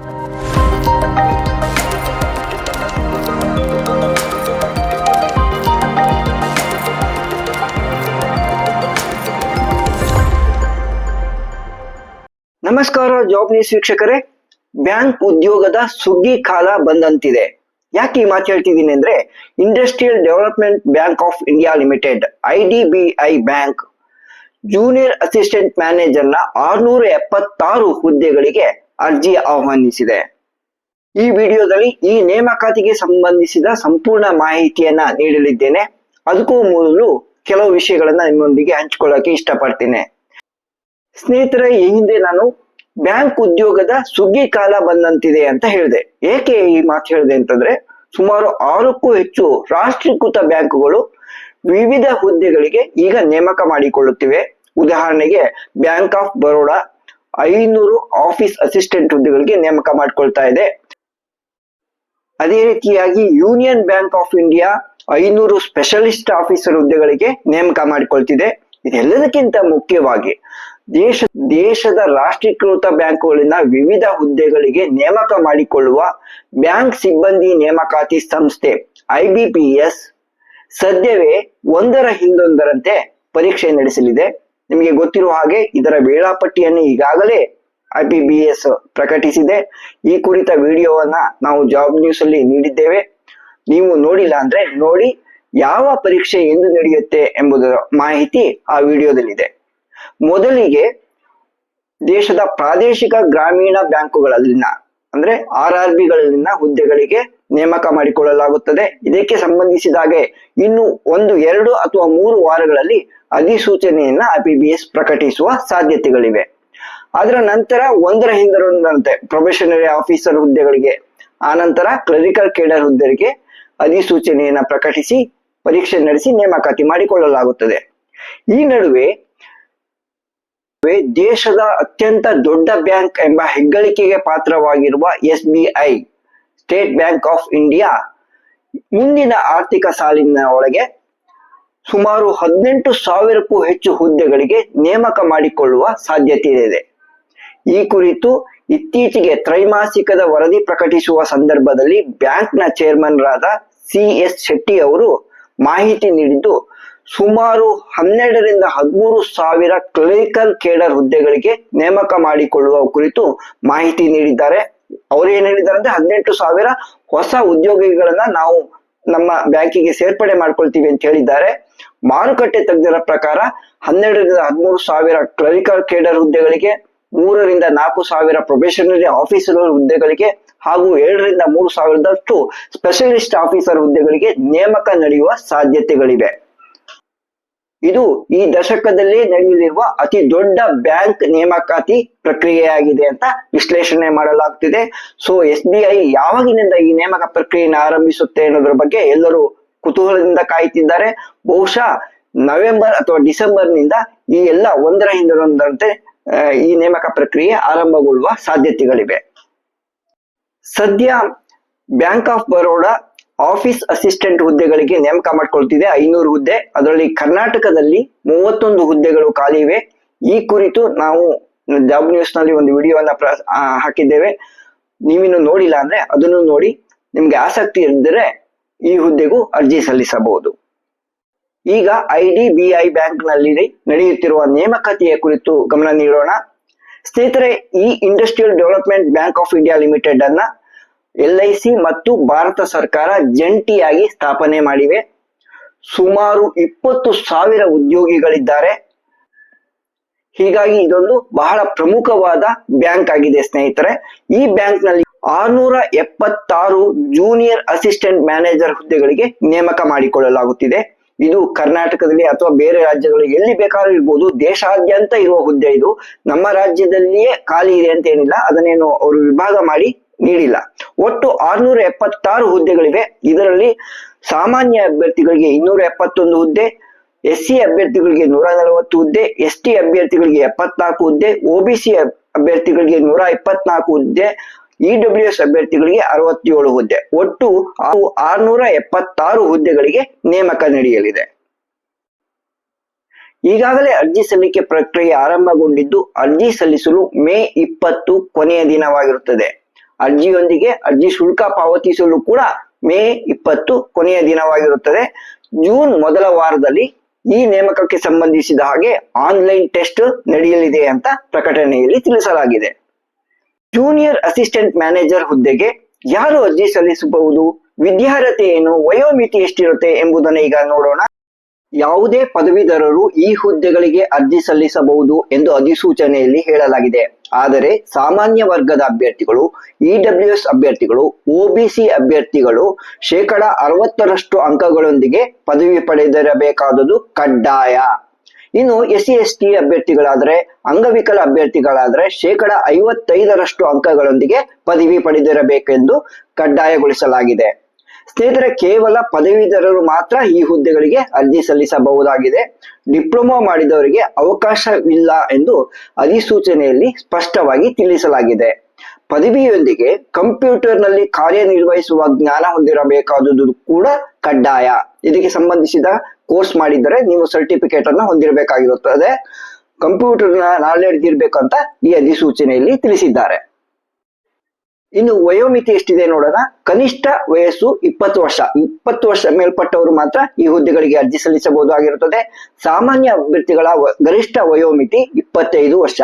ನಮಸ್ಕಾರ job news ವೀಕ್ಷಕರೇ. Bank ಉದ್ಯೋಗದ ಸುಗ್ಗಿ ಕಾಲ ಬಂದಂತಿದೆ. ಯಾಕೆ ಈ ಮಾತು ಹೇಳ್ತಿದ್ದೀನಿ ಅಂದ್ರೆ industrial development bank of India limited I D B I bank junior assistant ಮ್ಯಾನೇಜರ್ನ ಆರ್ನೂರ ಎಪ್ಪತ್ತಾರು ಹುದ್ದೆಗಳಿಗೆ ಅರ್ಜಿ ಆಹ್ವಾನಿಸಿದೆ. ಈ ವಿಡಿಯೋದಲ್ಲಿ ಈ ನೇಮಕಾತಿಗೆ ಸಂಬಂಧಿಸಿದ ಸಂಪೂರ್ಣ ಮಾಹಿತಿಯನ್ನ ನೀಡಲಿದ್ದೇನೆ. ಅದಕ್ಕೂ ಮೊದಲು ಕೆಲವು ವಿಷಯಗಳನ್ನ ನಿಮ್ಮೊಂದಿಗೆ ಹಂಚಿಕೊಳ್ಳೋಕೆ ಇಷ್ಟಪಡ್ತೇನೆ. ಸ್ನೇಹಿತರೆ, ಈ ಹಿಂದೆ ನಾನು ಬ್ಯಾಂಕ್ ಉದ್ಯೋಗದ ಸುಗ್ಗಿ ಕಾಲ ಬಂದಂತಿದೆ ಅಂತ ಹೇಳಿದೆ. ಏಕೆ ಈ ಮಾತು ಹೇಳಿದೆ ಅಂತಂದ್ರೆ, ಸುಮಾರು ಆರಕ್ಕೂ ಹೆಚ್ಚು ರಾಷ್ಟ್ರೀಕೃತ ಬ್ಯಾಂಕುಗಳು ವಿವಿಧ ಹುದ್ದೆಗಳಿಗೆ ಈಗ ನೇಮಕ ಮಾಡಿಕೊಳ್ಳುತ್ತಿವೆ. ಉದಾಹರಣೆಗೆ, ಬ್ಯಾಂಕ್ ಆಫ್ ಬರೋಡಾ ಐನೂರು ಆಫೀಸ್ ಅಸಿಸ್ಟೆಂಟ್ ಹುದ್ದೆಗಳಿಗೆ ನೇಮಕ ಮಾಡಿಕೊಳ್ತಾ ಇದೆ. ಅದೇ ರೀತಿಯಾಗಿ ಯೂನಿಯನ್ ಬ್ಯಾಂಕ್ ಆಫ್ ಇಂಡಿಯಾ ಐನೂರು ಸ್ಪೆಷಲಿಸ್ಟ್ ಆಫೀಸರ್ ಹುದ್ದೆಗಳಿಗೆ ನೇಮಕ ಮಾಡಿಕೊಳ್ತಿದೆ. ಇದೆಲ್ಲದಕ್ಕಿಂತ ಮುಖ್ಯವಾಗಿ ದೇಶ, ದೇಶದ ರಾಷ್ಟ್ರೀಕೃತ ಬ್ಯಾಂಕುಗಳಿಂದ ವಿವಿಧ ಹುದ್ದೆಗಳಿಗೆ ನೇಮಕ ಮಾಡಿಕೊಳ್ಳುವ ಬ್ಯಾಂಕ್ ಸಿಬ್ಬಂದಿ ನೇಮಕಾತಿ ಸಂಸ್ಥೆ ಐಬಿಪಿಎಸ್ ಸದ್ಯವೇ ಒಂದರ ಹಿಂದೊಂದರಂತೆ ಪರೀಕ್ಷೆ ನಡೆಸಲಿದೆ. ನಿಮಗೆ ಗೊತ್ತಿರುವ ಹಾಗೆ ಇದರ ವೇಳಾಪಟ್ಟಿಯನ್ನು ಈಗಾಗಲೇ ಐ ಪಿ ಪ್ರಕಟಿಸಿದೆ. ಈ ಕುರಿತ ವಿಡಿಯೋವನ್ನ ನಾವು ಜಾಬ್ ನ್ಯೂಸ್ ಅಲ್ಲಿ ನೀಡಿದ್ದೇವೆ. ನೀವು ನೋಡಿಲ್ಲ ಅಂದ್ರೆ ನೋಡಿ ಯಾವ ಪರೀಕ್ಷೆ ಎಂದು ನಡೆಯುತ್ತೆ ಎಂಬುದರ ಮಾಹಿತಿ ಆ ವಿಡಿಯೋದಲ್ಲಿದೆ. ಮೊದಲಿಗೆ ದೇಶದ ಪ್ರಾದೇಶಿಕ ಗ್ರಾಮೀಣ ಬ್ಯಾಂಕುಗಳಲ್ಲಿನ, ಅಂದ್ರೆ ಆರ್ ಆರ್ ಬಿಗಳಲ್ಲಿನ ಹುದ್ದೆಗಳಿಗೆ ನೇಮಕ ಮಾಡಿಕೊಳ್ಳಲಾಗುತ್ತದೆ. ಇದಕ್ಕೆ ಸಂಬಂಧಿಸಿದಾಗೆ ಇನ್ನು ಒಂದು, ಎರಡು ಅಥವಾ ಮೂರು ವಾರಗಳಲ್ಲಿ ಅಧಿಸೂಚನೆಯನ್ನ ಐಪಿಬಿಎಸ್ ಪ್ರಕಟಿಸುವ ಸಾಧ್ಯತೆಗಳಿವೆ. ಅದರ ನಂತರ ಒಂದರ ಹಿಂದರೊಂದರಂತೆ ಪ್ರೊಬೆಷನರಿ ಆಫೀಸರ್ ಹುದ್ದೆಗಳಿಗೆ ಆನಂತರ ಕ್ಲರಿಕಲ್ ಕೇಡರ್ ಹುದ್ದೆಗೆ ಅಧಿಸೂಚನೆಯನ್ನ ಪ್ರಕಟಿಸಿ, ಪರೀಕ್ಷೆ ನಡೆಸಿ ನೇಮಕಾತಿ ಮಾಡಿಕೊಳ್ಳಲಾಗುತ್ತದೆ. ಈ ನಡುವೆ ದೇಶದ ಅತ್ಯಂತ ದೊಡ್ಡ ಬ್ಯಾಂಕ್ ಎಂಬ ಹೆಗ್ಗಳಿಕೆಗೆ ಪಾತ್ರವಾಗಿರುವ S B I state bank of India ಮುಂದಿನ ಆರ್ಥಿಕ ಸಾಲಿನ ಒಳಗೆ ಸುಮಾರು ಹದಿನೆಂಟು ಸಾವಿರಕ್ಕೂ ಹೆಚ್ಚು ಹುದ್ದೆಗಳಿಗೆ ನೇಮಕ ಮಾಡಿಕೊಳ್ಳುವ ಸಾಧ್ಯತೆ ಇದೆ ಈ ಕುರಿತು ಇತ್ತೀಚೆಗೆ ತ್ರೈಮಾಸಿಕದ ವರದಿ ಪ್ರಕಟಿಸುವ ಸಂದರ್ಭದಲ್ಲಿ ಬ್ಯಾಂಕ್ನ ಚೇರ್ಮನ್ ರಾದ ಸಿ ಎಸ್ ಶೆಟ್ಟಿ ಅವರು ಮಾಹಿತಿ ನೀಡಿದ್ದು, ಸುಮಾರು ಹನ್ನೆರಡರಿಂದ ಹದಿಮೂರು ಸಾವಿರ ಕ್ಲರಿಕಲ್ ಕೇಡರ್ ಹುದ್ದೆಗಳಿಗೆ ನೇಮಕ ಮಾಡಿಕೊಳ್ಳುವ ಕುರಿತು ಮಾಹಿತಿ ನೀಡಿದ್ದಾರೆ. ಅವ್ರು ಏನ್ ಹೇಳಿದಾರೆ ಅಂದ್ರೆ ಹದಿನೆಂಟು ಸಾವಿರ ಹೊಸ ಉದ್ಯೋಗಿಗಳನ್ನ ನಾವು ನಮ್ಮ ಬ್ಯಾಂಕಿಗೆ ಸೇರ್ಪಡೆ ಮಾಡ್ಕೊಳ್ತೀವಿ ಅಂತ ಹೇಳಿದ್ದಾರೆ. ಮಾರುಕಟ್ಟೆ ತಜ್ಞರ ಪ್ರಕಾರ ಹನ್ನೆರಡರಿಂದ ಹದಿಮೂರು ಸಾವಿರ ಕ್ಲರಿಕಲ್ ಕೇಡರ್ ಹುದ್ದೆಗಳಿಗೆ, ಮೂರರಿಂದ ನಾಲ್ಕು ಸಾವಿರ ಪ್ರೊಬೆಷನರಿ ಆಫೀಸರ್ ಹುದ್ದೆಗಳಿಗೆ ಹಾಗೂ ಏಳರಿಂದ ಮೂರು ಸಾವಿರದಷ್ಟು ಸ್ಪೆಷಲಿಸ್ಟ್ ಆಫೀಸರ್ ಹುದ್ದೆಗಳಿಗೆ ನೇಮಕ ನಡೆಯುವ ಸಾಧ್ಯತೆಗಳಿವೆ. ಇದು ಈ ದಶಕದಲ್ಲಿ ನಡೆಯಲಿರುವ ಅತಿ ದೊಡ್ಡ ಬ್ಯಾಂಕ್ ನೇಮಕಾತಿ ಪ್ರಕ್ರಿಯೆಯಾಗಿದೆ ಅಂತ ವಿಶ್ಲೇಷಣೆ ಮಾಡಲಾಗ್ತಿದೆ. ಸೊ ಎಸ್ ಬಿ ಐ ಯಾವಾಗಿನಿಂದ ಈ ನೇಮಕ ಪ್ರಕ್ರಿಯೆಯನ್ನು ಆರಂಭಿಸುತ್ತೆ ಅನ್ನೋದ್ರ ಬಗ್ಗೆ ಎಲ್ಲರೂ ಕುತೂಹಲದಿಂದ ಕಾಯುತ್ತಿದ್ದಾರೆ ಬಹುಶಃ ನವೆಂಬರ್ ಅಥವಾ ಡಿಸೆಂಬರ್ನಿಂದ ಈ ಎಲ್ಲ ಒಂದರ ಹಿಂದೊಂದರಂತೆ ಈ ನೇಮಕ ಪ್ರಕ್ರಿಯೆ ಆರಂಭಗೊಳ್ಳುವ ಸಾಧ್ಯತೆಗಳಿವೆ. ಸದ್ಯ bank of Baroda office assistant ಹುದ್ದೆಗಳಿಗೆ ನೇಮಕ ಮಾಡಿಕೊಳ್ತಿದೆ. ಐನೂರು ಹುದ್ದೆ. ಅದರಲ್ಲಿ ಕರ್ನಾಟಕದಲ್ಲಿ ಮೂವತ್ತೊಂದು ಹುದ್ದೆಗಳು ಖಾಲಿ ಇವೆ. ಈ ಕುರಿತು ನಾವು ಜಾಬ್ ನ್ಯೂಸ್ನಲ್ಲಿ ಒಂದು ವಿಡಿಯೋವನ್ನ ಹಾಕಿದ್ದೇವೆ. ನೀವಿನ್ನು ನೋಡಿಲ್ಲ ಅಂದ್ರೆ ಅದನ್ನು ನೋಡಿ. ನಿಮ್ಗೆ ಆಸಕ್ತಿ ಇದ್ದರೆ ಈ ಹುದ್ದೆಗೂ ಅರ್ಜಿ ಸಲ್ಲಿಸಬಹುದು. ಈಗ ಐ ಡಿ, ಬಿ ಐ ಬ್ಯಾಂಕ್ನಲ್ಲಿ ನಡೆಯುತ್ತಿರುವ ನೇಮಕಾತಿಯ ಕುರಿತು ಗಮನ ನೀಡೋಣ. ಸ್ನೇಹಿತರೆ, ಈ industrial development bank of India limited ಅನ್ನ ಎಲ್ ಐ ಸಿ ಮತ್ತು ಭಾರತ ಸರ್ಕಾರ ಜಂಟಿಯಾಗಿ ಸ್ಥಾಪನೆ ಮಾಡಿವೆ. ಸುಮಾರು ಇಪ್ಪತ್ತು ಸಾವಿರ ಉದ್ಯೋಗಿಗಳಿದ್ದಾರೆ. ಹೀಗಾಗಿ ಇದೊಂದು ಬಹಳ ಪ್ರಮುಖವಾದ ಬ್ಯಾಂಕ್ ಆಗಿದೆ ಸ್ನೇಹಿತರೆ. ಈ ಬ್ಯಾಂಕ್ನಲ್ಲಿ ಆರ್ನೂರ ಎಪ್ಪತ್ತಾರು ಜೂನಿಯರ್ ಅಸಿಸ್ಟೆಂಟ್ ಮ್ಯಾನೇಜರ್ ಹುದ್ದೆಗಳಿಗೆ ನೇಮಕ ಮಾಡಿಕೊಳ್ಳಲಾಗುತ್ತಿದೆ. ಇದು ಕರ್ನಾಟಕದಲ್ಲಿ ಅಥವಾ ಬೇರೆ ರಾಜ್ಯಗಳಲ್ಲಿ ಎಲ್ಲಿ ಬೇಕಾದ್ರೂ ಇರ್ಬೋದು, ದೇಶಾದ್ಯಂತ ಇರುವ ಹುದ್ದೆ ಇದು. ನಮ್ಮ ರಾಜ್ಯದಲ್ಲಿಯೇ ಖಾಲಿ ಇದೆ ಅಂತ ಏನಿಲ್ಲ. ಅದನ್ನೇನು ಅವರು ವಿಭಾಗ ಮಾಡಿ ನೀಡಿಲ್ಲ. ಒಟ್ಟು ಆರ್ನೂರ ಎಪ್ಪತ್ತಾರು ಹುದ್ದೆಗಳಿವೆ. ಇದರಲ್ಲಿ ಸಾಮಾನ್ಯ ಅಭ್ಯರ್ಥಿಗಳಿಗೆ ಇನ್ನೂರ ಎಪ್ಪತ್ತೊಂದು ಹುದ್ದೆ ಎಸ್ ಸಿ ಅಭ್ಯರ್ಥಿಗಳಿಗೆ ನೂರ ನಲವತ್ತು ಹುದ್ದೆ ಎಸ್ ಟಿ ಅಭ್ಯರ್ಥಿಗಳಿಗೆ ಎಪ್ಪತ್ನಾಲ್ಕು ಹುದ್ದೆ ಒಬಿಸಿ ಅಭ್ಯರ್ಥಿಗಳಿಗೆ ನೂರ ಇಪ್ಪತ್ನಾಲ್ಕು ಹುದ್ದೆ ಇ ಎಸ್ ಅಭ್ಯರ್ಥಿಗಳಿಗೆ ಅರವತ್ತೇಳು ಹುದ್ದೆ. ಒಟ್ಟು ಆರ್ನೂರ ಎಪ್ಪತ್ತಾರು ಹುದ್ದೆಗಳಿಗೆ ನೇಮಕ ನಡೆಯಲಿದೆ. ಈಗಾಗಲೇ ಅರ್ಜಿ ಸಲ್ಲಿಕೆ ಪ್ರಕ್ರಿಯೆ ಆರಂಭಗೊಂಡಿದ್ದು, ಅರ್ಜಿ ಸಲ್ಲಿಸಲು ಮೇ ಇಪ್ಪತ್ತು ಕೊನೆಯ ದಿನವಾಗಿರುತ್ತದೆ. ಅರ್ಜಿಯೊಂದಿಗೆ ಅರ್ಜಿ ಶುಲ್ಕ ಪಾವತಿಸಲು ಕೂಡ ಮೇ ಇಪ್ಪತ್ತು ಕೊನೆಯ ದಿನವಾಗಿರುತ್ತದೆ. ಜೂನ್ ಮೊದಲ ವಾರದಲ್ಲಿ ಈ ನೇಮಕಕ್ಕೆ ಸಂಬಂಧಿಸಿದ ಹಾಗೆ ಆನ್ಲೈನ್ ಟೆಸ್ಟ್ ನಡೆಯಲಿದೆ ಅಂತ ಪ್ರಕಟಣೆಯಲ್ಲಿ ತಿಳಿಸಲಾಗಿದೆ. ಜೂನಿಯರ್ ಅಸಿಸ್ಟೆಂಟ್ ಮ್ಯಾನೇಜರ್ ಹುದ್ದೆಗೆ ಯಾರು ಅರ್ಜಿ ಸಲ್ಲಿಸಬಹುದು ವಿದ್ಯಾರ್ಹತೆ ಏನು ವಯೋಮಿತಿ ಎಷ್ಟಿರುತ್ತೆ ಎಂಬುದನ್ನು ಈಗ ನೋಡೋಣ. ಯಾವುದೇ ಪದವೀಧರರು ಈ ಹುದ್ದೆಗಳಿಗೆ ಅರ್ಜಿ ಸಲ್ಲಿಸಬಹುದು ಎಂದು ಅಧಿಸೂಚನೆಯಲ್ಲಿ ಹೇಳಲಾಗಿದೆ. ಆದರೆ ಸಾಮಾನ್ಯ ವರ್ಗದ ಅಭ್ಯರ್ಥಿಗಳು ಇಡಬ್ಲ್ಯೂಎಸ್ ಅಭ್ಯರ್ಥಿಗಳು ಒಬಿಸಿ ಅಭ್ಯರ್ಥಿಗಳು ಶೇಕಡ ಅರವತ್ತರಷ್ಟು ಅಂಕಗಳೊಂದಿಗೆ ಪದವಿ ಪಡೆದಿರಬೇಕಾದುದು ಕಡ್ಡಾಯ. ಇನ್ನು ಎಸ್ ಸಿ, ಎಸ್ ಟಿ ಅಭ್ಯರ್ಥಿಗಳಾದ್ರೆ, ಅಂಗವಿಕಲ ಅಭ್ಯರ್ಥಿಗಳಾದ್ರೆ ಶೇಕಡ ಐವತ್ತೈದರಷ್ಟು ಅಂಕಗಳೊಂದಿಗೆ ಪದವಿ ಪಡೆದಿರಬೇಕೆಂದು ಕಡ್ಡಾಯಗೊಳಿಸಲಾಗಿದೆ. ಸ್ನೇಹಿತರೆ ಕೇವಲ ಪದವೀಧರರು ಮಾತ್ರ ಈ ಹುದ್ದೆಗಳಿಗೆ ಅರ್ಜಿ ಸಲ್ಲಿಸಬಹುದಾಗಿದೆ. ಡಿಪ್ಲೊಮಾ ಮಾಡಿದವರಿಗೆ ಅವಕಾಶವಿಲ್ಲ ಎಂದು ಅಧಿಸೂಚನೆಯಲ್ಲಿ ಸ್ಪಷ್ಟವಾಗಿ ತಿಳಿಸಲಾಗಿದೆ. ಪದವಿಯೊಂದಿಗೆ ಕಂಪ್ಯೂಟರ್ನಲ್ಲಿ ಕಾರ್ಯನಿರ್ವಹಿಸುವ ಜ್ಞಾನ ಹೊಂದಿರಬೇಕಾದುದು ಕೂಡ ಕಡ್ಡಾಯ. ಇದಕ್ಕೆ ಸಂಬಂಧಿಸಿದ ಕೋರ್ಸ್ ಮಾಡಿದರೆ ನೀವು ಸರ್ಟಿಫಿಕೇಟ್ ಅನ್ನು ಹೊಂದಿರಬೇಕಾಗಿರುತ್ತದೆ. ಕಂಪ್ಯೂಟರ್ ನಾಲೆಡ್ಜ್ ಅಂತ ಈ ಅಧಿಸೂಚನೆಯಲ್ಲಿ ತಿಳಿಸಿದ್ದಾರೆ. ಇನ್ನು ವಯೋಮಿತಿ ಎಷ್ಟಿದೆ ನೋಡೋಣ. ಕನಿಷ್ಠ ವಯಸ್ಸು ಇಪ್ಪತ್ತು ವರ್ಷ. ಇಪ್ಪತ್ತು ವರ್ಷ ಮೇಲ್ಪಟ್ಟವರು ಮಾತ್ರ ಈ ಹುದ್ದೆಗಳಿಗೆ ಅರ್ಜಿ ಸಲ್ಲಿಸಬಹುದಾಗಿರುತ್ತದೆ ಸಾಮಾನ್ಯ ಅಭ್ಯರ್ಥಿಗಳ ಗರಿಷ್ಠ ವಯೋಮಿತಿ ಇಪ್ಪತ್ತೈದು ವರ್ಷ.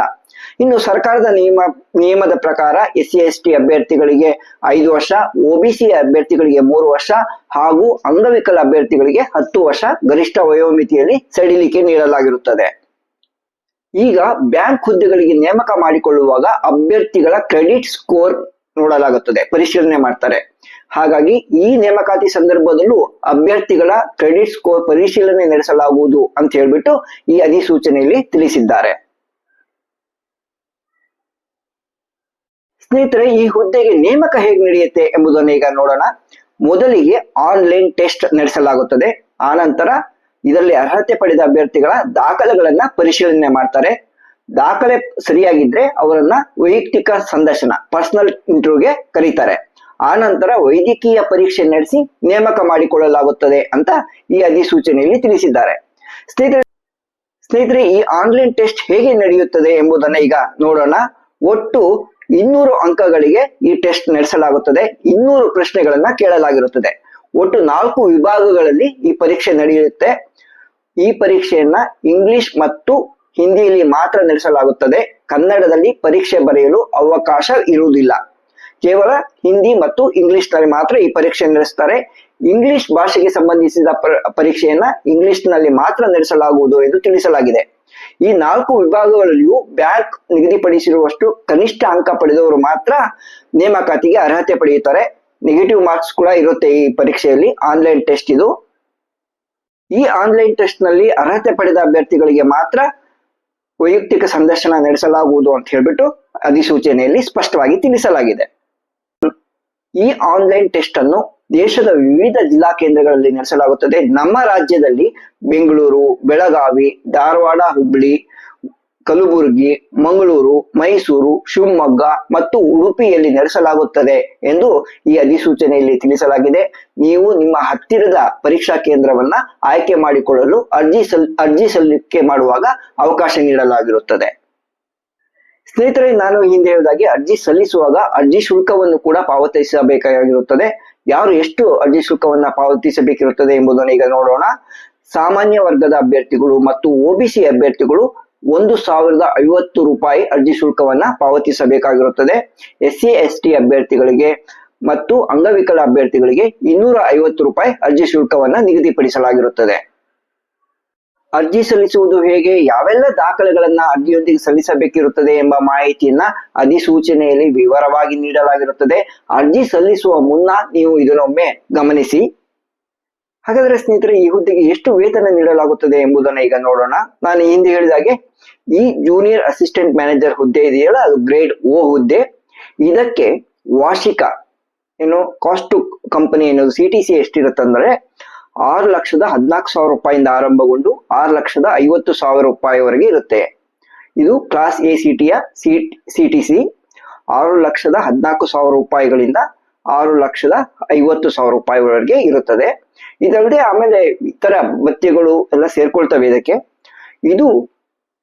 ಇನ್ನು ಸರ್ಕಾರದ ನಿಯಮ, ನಿಯಮದ ಪ್ರಕಾರ ಎಸ್ ಸಿ ಟಿ ಅಭ್ಯರ್ಥಿಗಳಿಗೆ ಐದು ವರ್ಷ ಒಬಿಸಿ ಅಭ್ಯರ್ಥಿಗಳಿಗೆ ಮೂರು ವರ್ಷ ಹಾಗೂ ಅಂಗವಿಕಲ ಅಭ್ಯರ್ಥಿಗಳಿಗೆ ಹತ್ತು ವರ್ಷ ಗರಿಷ್ಠ ವಯೋಮಿತಿಯಲ್ಲಿ ಸಡಿಲಿಕೆ ನೀಡಲಾಗಿರುತ್ತದೆ. ಈಗ ಬ್ಯಾಂಕ್ ಹುದ್ದೆಗಳಿಗೆ ನೇಮಕ ಮಾಡಿಕೊಳ್ಳುವಾಗ ಅಭ್ಯರ್ಥಿಗಳ ಕ್ರೆಡಿಟ್ ಸ್ಕೋರ್ ನೋಡಲಾಗುತ್ತದೆ, ಪರಿಶೀಲನೆ ಮಾಡ್ತಾರೆ. ಹಾಗಾಗಿ ಈ ನೇಮಕಾತಿ ಸಂದರ್ಭದಲ್ಲೂ ಅಭ್ಯರ್ಥಿಗಳ ಕ್ರೆಡಿಟ್ ಸ್ಕೋರ್ ಪರಿಶೀಲನೆ ನಡೆಸಲಾಗುವುದು ಅಂತ ಹೇಳ್ಬಿಟ್ಟು ಈ ಅಧಿಸೂಚನೆಯಲ್ಲಿ ತಿಳಿಸಿದ್ದಾರೆ. ಸ್ನೇಹಿತರೆ, ಈ ಹುದ್ದೆಗೆ ನೇಮಕ ಹೇಗೆ ನಡೆಯುತ್ತೆ ಎಂಬುದನ್ನು ಈಗ ನೋಡೋಣ. ಮೊದಲಿಗೆ ಆನ್ಲೈನ್ ಟೆಸ್ಟ್ ನಡೆಸಲಾಗುತ್ತದೆ. ಆನಂತರ ಇದರಲ್ಲಿ ಅರ್ಹತೆ ಪಡೆದ ಅಭ್ಯರ್ಥಿಗಳ ದಾಖಲೆಗಳನ್ನ ಪರಿಶೀಲನೆ ಮಾಡ್ತಾರೆ. ದಾಖಲೆ ಸರಿಯಾಗಿದ್ರೆ ಅವರನ್ನ ವೈಯಕ್ತಿಕ ಸಂದರ್ಶನ ಪರ್ಸನಲ್ ಇಂಟರ್ವ್ಯೂಗೆ ಕರೀತಾರೆ. ಆನಂತರ ವೈದ್ಯಕೀಯ ಪರೀಕ್ಷೆ ನಡೆಸಿ ನೇಮಕ ಮಾಡಿಕೊಳ್ಳಲಾಗುತ್ತದೆ ಅಂತ ಈ ಅಧಿಸೂಚನೆಯಲ್ಲಿ ತಿಳಿಸಿದ್ದಾರೆ. ಸ್ನೇಹಿತರೆ ಸ್ನೇಹಿತರೆ, ಈ ಆನ್ಲೈನ್ ಟೆಸ್ಟ್ ಹೇಗೆ ನಡೆಯುತ್ತದೆ ಎಂಬುದನ್ನ ಈಗ ನೋಡೋಣ. ಒಟ್ಟು ಇನ್ನೂರು ಅಂಕಗಳಿಗೆ ಈ ಟೆಸ್ಟ್ ನಡೆಸಲಾಗುತ್ತದೆ. ಇನ್ನೂರು ಪ್ರಶ್ನೆಗಳನ್ನ ಕೇಳಲಾಗಿರುತ್ತದೆ. ಒಟ್ಟು ನಾಲ್ಕು ವಿಭಾಗಗಳಲ್ಲಿ ಈ ಪರೀಕ್ಷೆ ನಡೆಯುತ್ತೆ. ಈ ಪರೀಕ್ಷೆಯನ್ನ ಇಂಗ್ಲಿಷ್ ಮತ್ತು ಹಿಂದಿಯಲ್ಲಿ ಮಾತ್ರ ನಡೆಸಲಾಗುತ್ತದೆ ಕನ್ನಡದಲ್ಲಿ ಪರೀಕ್ಷೆ ಬರೆಯಲು ಅವಕಾಶ ಇರುವುದಿಲ್ಲ. ಕೇವಲ ಹಿಂದಿ ಮತ್ತು ಇಂಗ್ಲಿಷ್ನಲ್ಲಿ ಮಾತ್ರ ಈ ಪರೀಕ್ಷೆ ನಡೆಸ್ತಾರೆ. ಇಂಗ್ಲಿಷ್ ಭಾಷೆಗೆ ಸಂಬಂಧಿಸಿದ ಪರೀಕ್ಷೆಯನ್ನ ಇಂಗ್ಲಿಷ್ನಲ್ಲಿ ಮಾತ್ರ ನಡೆಸಲಾಗುವುದು ಎಂದು ತಿಳಿಸಲಾಗಿದೆ. ಈ ನಾಲ್ಕು ವಿಭಾಗಗಳಲ್ಲಿಯೂ ಬ್ಯಾಂಕ್ ನಿಗದಿಪಡಿಸಿರುವಷ್ಟು ಕನಿಷ್ಠ ಅಂಕ ಪಡೆದವರು ಮಾತ್ರ ನೇಮಕಾತಿಗೆ ಅರ್ಹತೆ ಪಡೆಯುತ್ತಾರೆ. ನೆಗೆಟಿವ್ ಮಾರ್ಕ್ಸ್ ಕೂಡ ಇರುತ್ತೆ ಈ ಪರೀಕ್ಷೆಯಲ್ಲಿ. ಆನ್ಲೈನ್ ಟೆಸ್ಟ್ ಇದು. ಈ ಆನ್ಲೈನ್ ಟೆಸ್ಟ್ನಲ್ಲಿ ಅರ್ಹತೆ ಪಡೆದ ಅಭ್ಯರ್ಥಿಗಳಿಗೆ ಮಾತ್ರ ವೈಯಕ್ತಿಕ ಸಂದರ್ಶನ ನಡೆಸಲಾಗುವುದು ಅಂತ ಹೇಳ್ಬಿಟ್ಟು ಅಧಿಸೂಚನೆಯಲ್ಲಿ ಸ್ಪಷ್ಟವಾಗಿ ತಿಳಿಸಲಾಗಿದೆ. ಈ ಆನ್ಲೈನ್ ಟೆಸ್ಟ್ ಅನ್ನು ದೇಶದ ವಿವಿಧ ಜಿಲ್ಲಾ ಕೇಂದ್ರಗಳಲ್ಲಿ ನಡೆಸಲಾಗುತ್ತದೆ. ನಮ್ಮ ರಾಜ್ಯದಲ್ಲಿ ಬೆಂಗಳೂರು, ಬೆಳಗಾವಿ, ಧಾರವಾಡ ಹುಬ್ಬಳ್ಳಿ ಕಲಬುರಗಿ, ಮಂಗಳೂರು, ಮೈಸೂರು, ಶಿವಮೊಗ್ಗ ಮತ್ತು ಉಡುಪಿಯಲ್ಲಿ ನಡೆಸಲಾಗುತ್ತದೆ ಎಂದು ಈ ಅಧಿಸೂಚನೆಯಲ್ಲಿ ತಿಳಿಸಲಾಗಿದೆ. ನೀವು ನಿಮ್ಮ ಹತ್ತಿರದ ಪರೀಕ್ಷಾ ಕೇಂದ್ರವನ್ನ ಆಯ್ಕೆ ಮಾಡಿಕೊಳ್ಳಲು ಅರ್ಜಿ ಸಲ್, ಅರ್ಜಿ ಸಲ್ಲಿಕೆ ಮಾಡುವಾಗ ಅವಕಾಶ ನೀಡಲಾಗಿರುತ್ತದೆ. ಸ್ನೇಹಿತರೆ, ನಾನು ಹಿಂದೆ ಹೇಳಿದಾಗೆ ಅರ್ಜಿ ಸಲ್ಲಿಸುವಾಗ ಅರ್ಜಿ ಶುಲ್ಕವನ್ನು ಕೂಡ ಪಾವತಿಸಬೇಕಾಗಿರುತ್ತದೆ. ಯಾರು ಎಷ್ಟು ಅರ್ಜಿ ಶುಲ್ಕವನ್ನ ಪಾವತಿಸಬೇಕಿರುತ್ತದೆ ಎಂಬುದನ್ನು ಈಗ ನೋಡೋಣ. ಸಾಮಾನ್ಯ ವರ್ಗದ ಅಭ್ಯರ್ಥಿಗಳು ಮತ್ತು ಒಬಿಸಿ ಅಭ್ಯರ್ಥಿಗಳು ಒಂದು ಸಾವಿರದ ಐವತ್ತು ರೂಪಾಯಿ ಅರ್ಜಿ ಶುಲ್ಕವನ್ನ ಪಾವತಿಸಬೇಕಾಗಿರುತ್ತದೆ. ಎಸ್ ಸಿ ಎಸ್ ಟಿ ಅಭ್ಯರ್ಥಿಗಳಿಗೆ ಮತ್ತು ಅಂಗವಿಕಲ ಅಭ್ಯರ್ಥಿಗಳಿಗೆ ಇನ್ನೂರ ಐವತ್ತು ರೂಪಾಯಿ ಅರ್ಜಿ ಶುಲ್ಕವನ್ನ ನಿಗದಿಪಡಿಸಲಾಗಿರುತ್ತದೆ. ಅರ್ಜಿ ಸಲ್ಲಿಸುವುದು ಹೇಗೆ, ಯಾವೆಲ್ಲ ದಾಖಲೆಗಳನ್ನ ಅರ್ಜಿಯೊಂದಿಗೆ ಸಲ್ಲಿಸಬೇಕಿರುತ್ತದೆ ಎಂಬ ಮಾಹಿತಿಯನ್ನ ಅಧಿಸೂಚನೆಯಲ್ಲಿ ವಿವರವಾಗಿ ನೀಡಲಾಗಿರುತ್ತದೆ. ಅರ್ಜಿ ಸಲ್ಲಿಸುವ ಮುನ್ನ ನೀವು ಇದನ್ನೊಮ್ಮೆ ಗಮನಿಸಿ. ಹಾಗಾದ್ರೆ ಸ್ನೇಹಿತರೆ, ಈ ಹುದ್ದೆಗೆ ಎಷ್ಟು ವೇತನ ನೀಡಲಾಗುತ್ತದೆ ಎಂಬುದನ್ನ ಈಗ ನೋಡೋಣ. ನಾನು ಹಿಂದೆ ಹೇಳಿದಾಗೆ ಈ ಜೂನಿಯರ್ ಅಸಿಸ್ಟೆಂಟ್ ಮ್ಯಾನೇಜರ್ ಹುದ್ದೆ ಇದೆಯಲ್ಲ, ಅದು ಗ್ರೇಡ್ ಓ ಹುದ್ದೆ. ಇದಕ್ಕೆ ವಾರ್ಷಿಕ ಏನು ಕಾಸ್ಟ್ ಟು ಕಂಪನಿ ಅನ್ನೋದು ಸಿ ಟಿ ಸಿ ಎಷ್ಟಿರುತ್ತಂದ್ರೆ, ಆರು ಲಕ್ಷದ ಹದಿನಾಲ್ಕು ಸಾವಿರ ರೂಪಾಯಿಂದ ಆರಂಭಗೊಂಡು ಆರು ಲಕ್ಷದ ಐವತ್ತು ಸಾವಿರ ರೂಪಾಯಿವರೆಗೆ ಇರುತ್ತೆ. ಇದು ಕ್ಲಾಸ್ ಎ ಸಿ ಟಿಯ ಸಿ ಸಿ ಟಿ ಸಿ ಆರು ಲಕ್ಷದ ಹದಿನಾಲ್ಕು ಸಾವಿರ ರೂಪಾಯಿಗಳಿಂದ ಆರು ಲಕ್ಷದ ಐವತ್ತು ಸಾವಿರ ರೂಪಾಯಿವರೆಗೆ ಇರುತ್ತದೆ. ಇದಲ್ಲದೆ ಆಮೇಲೆ ಇತರ ಭತ್ಯೆಗಳು ಎಲ್ಲ ಸೇರ್ಕೊಳ್ತವೆ ಇದಕ್ಕೆ. ಇದು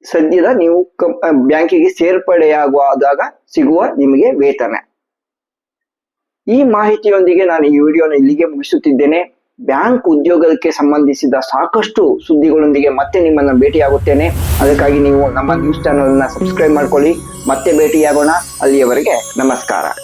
ಸದ್ಯದ ನೀವು ಬ್ಯಾಂಕಿಗೆ ಸೇರ್ಪಡೆಯಾಗುವಾಗ ಸಿಗುವ ನಿಮಗೆ ವೇತನ. ಈ ಮಾಹಿತಿಯೊಂದಿಗೆ ನಾನು ಈ ವಿಡಿಯೋನ ಇಲ್ಲಿಗೆ ಮುಗಿಸುತ್ತಿದ್ದೇನೆ. ಬ್ಯಾಂಕ್ ಉದ್ಯೋಗಕ್ಕೆ ಸಂಬಂಧಿಸಿದ ಸಾಕಷ್ಟು ಸುದ್ದಿಗಳೊಂದಿಗೆ ಮತ್ತೆ ನಿಮ್ಮನ್ನು ಭೇಟಿಯಾಗುತ್ತೇನೆ. ಅದಕ್ಕಾಗಿ ನೀವು ನಮ್ಮ ನ್ಯೂಸ್ ಚಾನೆಲ್ ಅನ್ನ ಸಬ್ಸ್ಕ್ರೈಬ್ ಮಾಡ್ಕೊಳ್ಳಿ. ಮತ್ತೆ ಭೇಟಿಯಾಗೋಣ. ಅಲ್ಲಿಯವರೆಗೆ ನಮಸ್ಕಾರ.